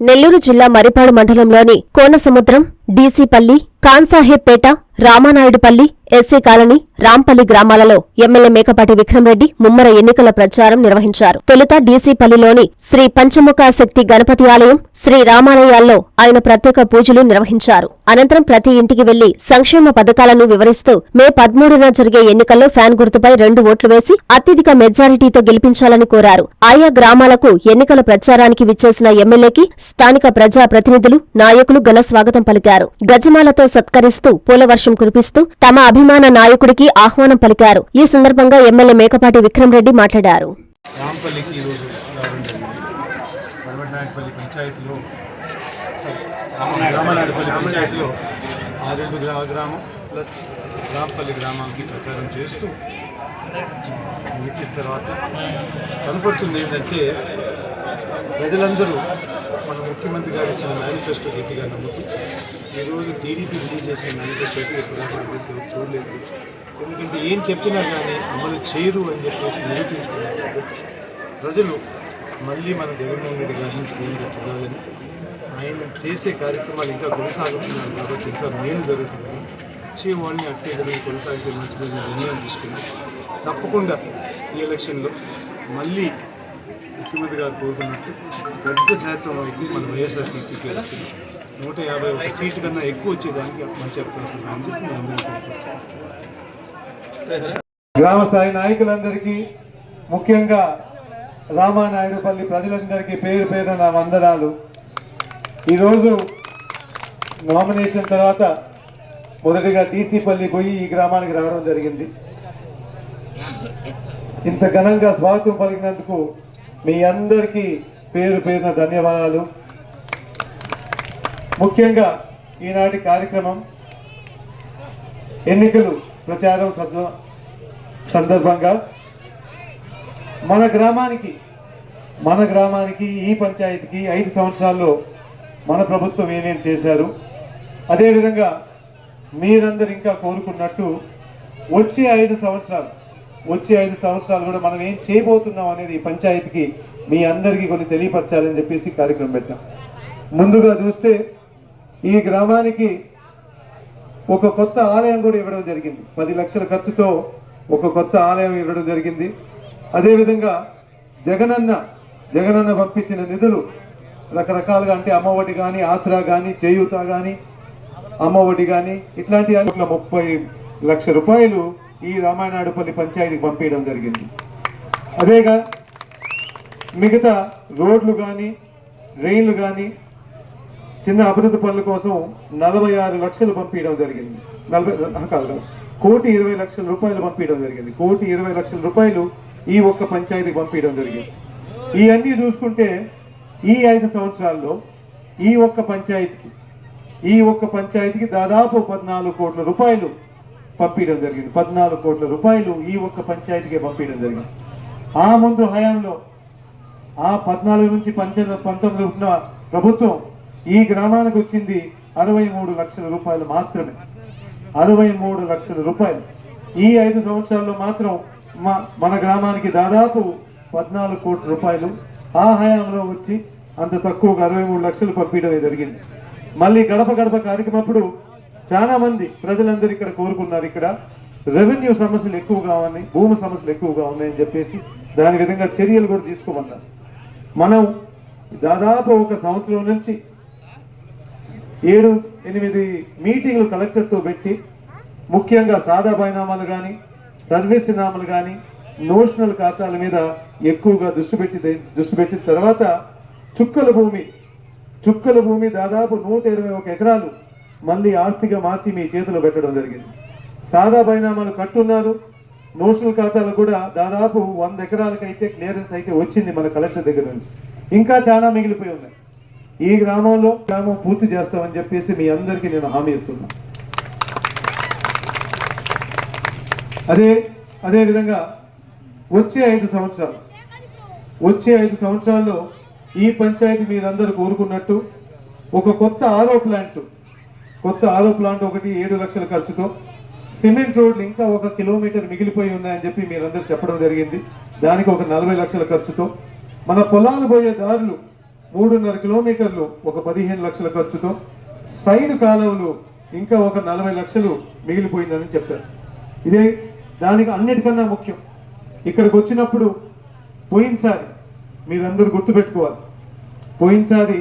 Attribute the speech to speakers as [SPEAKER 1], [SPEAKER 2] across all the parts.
[SPEAKER 1] నెల్లూరు జిల్లా మరిపాడు మండలంలోని Konasamudram DCpalli Khansahebpeta Ramanaidupalli SC colony Rampalli గ్రామాలలో ఎమ్మెల్యే మేకపాటి విక్రమరెడ్డి ముమ్మర ఎన్నికల ప్రచారం నిర్వహించారు. తొలుత డీసీపల్లిలోని శ్రీ పంచముఖ శక్తి గణపతి ఆలయం శ్రీ రామాలయాల్లో ఆయన ప్రత్యేక పూజలు నిర్వహించారు. అనంతరం ప్రతి ఇంటికి వెళ్ళి సంక్షేమ పథకాలను వివరిస్తూ మే పదమూడున జరిగే ఎన్నికల్లో ఫ్యాన్ గుర్తుపై రెండు ఓట్లు వేసి అత్యధిక మెజారిటీతో గెలిపించాలని కోరారు. ఆయా గ్రామాలకు ఎన్నికల ప్రచారానికి విచ్చేసిన ఎమ్మెల్యేకి స్థానిక ప్రజా ప్రతినిధులు నాయకులు ఘన స్వాగతం పలికారు. గజమాలతో సత్కరిస్తూ పూలవర్షం కురిపిస్తూ తమ అభిమాన నాయకుడికి ఆహ్వానం పలికారు. ఈ సందర్భంగా ఎమ్మెల్యే మేకపాటి
[SPEAKER 2] విక్రమ్ రెడ్డి మాట్లాడారు గ్రామం ప్లస్ రాంపల్లి గ్రామానికి ప్రచారం చేస్తూ తర్వాత కనపడుతుంది ఏంటంటే ప్రజలందరూ ముఖ్యమంత్రి గారు ఇచ్చిన మేనిఫెస్టో గట్టిగా నమ్ముతూ ఈరోజు టీడీపీ రిలీజ్ చేసిన మేనిఫెస్టోకి ఎప్పుడు చూడలేదు. ఎందుకంటే ఏం చెప్పినా కానీ అమలు చేయరు అని చెప్పేసి నిరూపించుకున్నారు. ప్రజలు మళ్ళీ మన జగన్మోహన్ రెడ్డి గారిని సీఎంగా చూడాలని ఆయన చేసే కార్యక్రమాలు ఇంకా కొనసాగుతున్నారు కాబట్టి ఇంకా మేలు జరుగుతుంది. వచ్చే వాళ్ళని అట్టే జరిగి కొనసాగితే మంచిదని నిర్ణయం తీసుకుని తప్పకుండా ఈ ఎలక్షన్లో మళ్ళీ ముఖ్యమంత్రి గారు కోరుకున్నట్టు పెద్ద శాతం అయితే మన వైఎస్ఆర్సీపీకి వస్తుంది నూట యాభై ఒక సీటు కన్నా ఎక్కువ వచ్చేదానికి మంచి అవకాశం అని చెప్పి నేను అందరికీ
[SPEAKER 3] గ్రామ స్థాయి నాయకులందరికీ ముఖ్యంగా రామానాయుడుపల్లి ప్రజలందరికీ పేరు పేరు నా వందనాలు. ఈరోజు నామినేషన్ తర్వాత మొదటిగా డీసీపల్లి పోయి ఈ గ్రామానికి రావడం జరిగింది. ఇంత ఘనంగా స్వాగతం పలికినందుకు మీ అందరికీ పేరు పేరున ధన్యవాదాలు. ముఖ్యంగా ఈనాటి కార్యక్రమం ఎన్నికలు ప్రచారం సద్వ- సందర్భంగా మన గ్రామానికి మన గ్రామానికి ఈ పంచాయతీకి ఐదు సంవత్సరాల్లో మన ప్రభుత్వం ఏమేం చేశారు అదేవిధంగా మీరందరు ఇంకా కోరుకున్నట్టు వచ్చే ఐదు సంవత్సరాలు వచ్చే ఐదు సంవత్సరాలు కూడా మనం ఏం చేయబోతున్నాం అనేది ఈ పంచాయతీకి మీ అందరికీ కొన్ని తెలియపరచాలని చెప్పేసి కార్యక్రమం పెట్టాం. ముందుగా చూస్తే ఈ గ్రామానికి ఒక కొత్త ఆలయం కూడా ఇవ్వడం జరిగింది. పది లక్షల ఖర్చుతో ఒక కొత్త ఆలయం ఇవ్వడం జరిగింది. అదేవిధంగా జగనన్న జగనన్న పంపించిన నిధులు రకరకాలుగా అంటే అమ్మఒడి కానీ ఆసరా కానీ చేయూత కానీ అమ్మఒడి కానీ ఇట్లాంటి ముప్పై లక్ష రూపాయలు ఈ రామాయణాడుపల్లి పంచాయతీకి పంపించడం జరిగింది. అదేగా మిగతా రోడ్లు కానీ రైళ్ళు కానీ చిన్న అభివృద్ధి పనుల కోసం నలభై ఆరు లక్షలు పంపించడం జరిగింది. నలభై కాదు. కోటి ఇరవై లక్షల రూపాయలు పంపించడం జరిగింది. కోటి ఇరవై లక్షల రూపాయలు ఈ ఒక్క పంచాయతీకి పంపించడం జరిగింది. ఇవన్నీ చూసుకుంటే ఈ ఐదు సంవత్సరాల్లో ఈ ఒక్క పంచాయతీకి ఈ ఒక్క పంచాయతీకి దాదాపు పద్నాలుగు కోట్ల రూపాయలు పంపించడం జరిగింది. పద్నాలుగు కోట్ల రూపాయలు ఈ ఒక్క పంచాయతీకి పంపించడం జరిగింది. ఆ ముందు హయాంలో ఆ పద్నాలుగు నుంచి పంచ పంతొమ్మిది ఉన్న ప్రభుత్వం ఈ గ్రామానికి వచ్చింది అరవై మూడు లక్షల రూపాయలు మాత్రమే. అరవై మూడు లక్షల రూపాయలు. ఈ ఐదు సంవత్సరాల్లో మాత్రం మా మన గ్రామానికి దాదాపు పద్నాలుగు కోట్ల రూపాయలు ఆ హయాంలో వచ్చి అంత తక్కువగా అరవై మూడు లక్షలు పంపించడం జరిగింది. మళ్ళీ గడప గడప కార్యక్రమప్పుడు చాలా మంది ప్రజలందరూ ఇక్కడ కోరుకున్నారు ఇక్కడ. రెవెన్యూ సమస్యలు ఎక్కువగా ఉన్నాయి భూమి సమస్యలు ఎక్కువగా ఉన్నాయని చెప్పేసి దాని విధంగా చర్యలు కూడా తీసుకోమన్నారు. మనం దాదాపు ఒక సంవత్సరం నుంచి ఏడు ఎనిమిది మీటింగ్లు కలెక్టర్తో పెట్టి ముఖ్యంగా సాదా బైనామాలు కానీ సర్వీస్ నామాలు కానీ నోషనల్ ఖాతాల మీద ఎక్కువగా దృష్టి పెట్టి దృష్టి పెట్టిన తర్వాత చుక్కల భూమి చుక్కల భూమి దాదాపు నూట ఇరవై ఒక ఎకరాలు మళ్ళీ ఆస్తిగా మార్చి మీ చేతిలో పెట్టడం జరిగింది. సాదా బైనామాలు కట్టున్నారు. నోషనల్ ఖాతాలు కూడా దాదాపు వంద ఎకరాలకైతే క్లియరెన్స్ అయితే వచ్చింది మన కలెక్టర్ దగ్గర నుంచి. ఇంకా చాలా మిగిలిపోయి ఉన్నాయి. ఈ గ్రామంలో గ్రామం పూర్తి చేస్తామని చెప్పేసి మీ అందరికీ నేను హామీ ఇస్తున్నా. అదే అదేవిధంగా వచ్చే ఐదు సంవత్సరాలు వచ్చే ఐదు సంవత్సరాల్లో ఈ పంచాయతీ మీరందరూ కోరుకున్నట్టు ఒక కొత్త ఆరో ప్లాంట్ కొత్త ఆరో ప్లాంట్ ఒకటి ఏడు లక్షల ఖర్చుతో సిమెంట్ రోడ్లు ఇంకా ఒక కిలోమీటర్ మిగిలిపోయి ఉన్నాయని చెప్పి మీరందరూ చెప్పడం జరిగింది. దానికి ఒక నలభై లక్షల ఖర్చుతో మన పొలాలు పోయే దారులు మూడున్నర కిలోమీటర్లు ఒక పదిహేను లక్షల ఖర్చుతో సైడ్ కాలువలు ఇంకా ఒక నలభై లక్షలు మిగిలిపోయిందని చెప్పారు. ఇదే దానికి అన్నిటికన్నా ముఖ్యం. ఇక్కడికి వచ్చినప్పుడు పోయినసారి మీరందరూ గుర్తుపెట్టుకోవాలి. పోయినసారి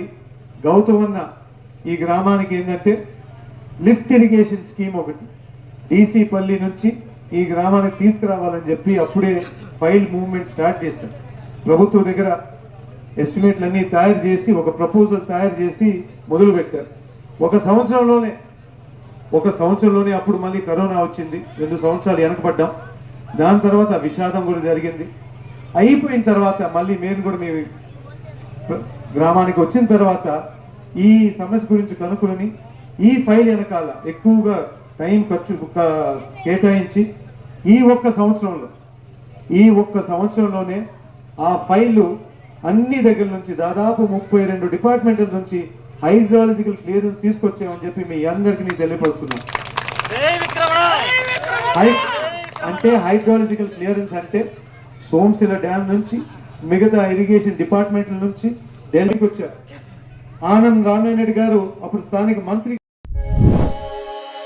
[SPEAKER 3] గౌతమన్న ఈ గ్రామానికి ఏంటంటే లిఫ్ట్ ఇరిగేషన్ స్కీమ్ ఒకటి. డీసీ పల్లి నుంచి ఈ గ్రామానికి తీసుకురావాలని చెప్పి అప్పుడే ఫైల్ మూవ్మెంట్ స్టార్ట్ చేశారు. ప్రభుత్వం దగ్గర ఎస్టిమేట్లన్నీ తయారు చేసి ఒక ప్రపోజల్ తయారు చేసి మొదలు పెట్టారు. ఒక సంవత్సరంలోనే ఒక సంవత్సరంలోనే అప్పుడు మళ్ళీ కరోనా వచ్చింది. రెండు సంవత్సరాలు వెనకబడ్డాం. దాని తర్వాత విషాదం కూడా జరిగింది. అయిపోయిన తర్వాత మళ్ళీ మేము కూడా మేము గ్రామానికి వచ్చిన తర్వాత ఈ సమస్య గురించి కనుక్కొని ఈ ఫైల్ వెనకాల ఎక్కువగా టైం ఖర్చు కేటాయించి ఈ ఒక్క సంవత్సరంలో ఈ ఒక్క సంవత్సరంలోనే ఆ ఫైలు అన్ని దగ్గర నుంచి దాదాపు ముప్పై రెండు డిపార్ట్మెంట్ల నుంచి హైడ్రాలజికల్ క్లియరెన్స్ తీసుకొచ్చామని చెప్పి మీ అందరికీ నేను తెలియపరుస్తున్నాను హై అంటే హైడ్రాలజికల్ క్లియరెన్స్ అంటే సోమశిల డ్యామ్ నుంచి మిగతా ఇరిగేషన్ డిపార్ట్మెంట్ల నుంచి ఢిల్లీకి వచ్చారు. ఆనంద్ రామారెడ్డి గారు అప్పుడు స్థానిక మంత్రి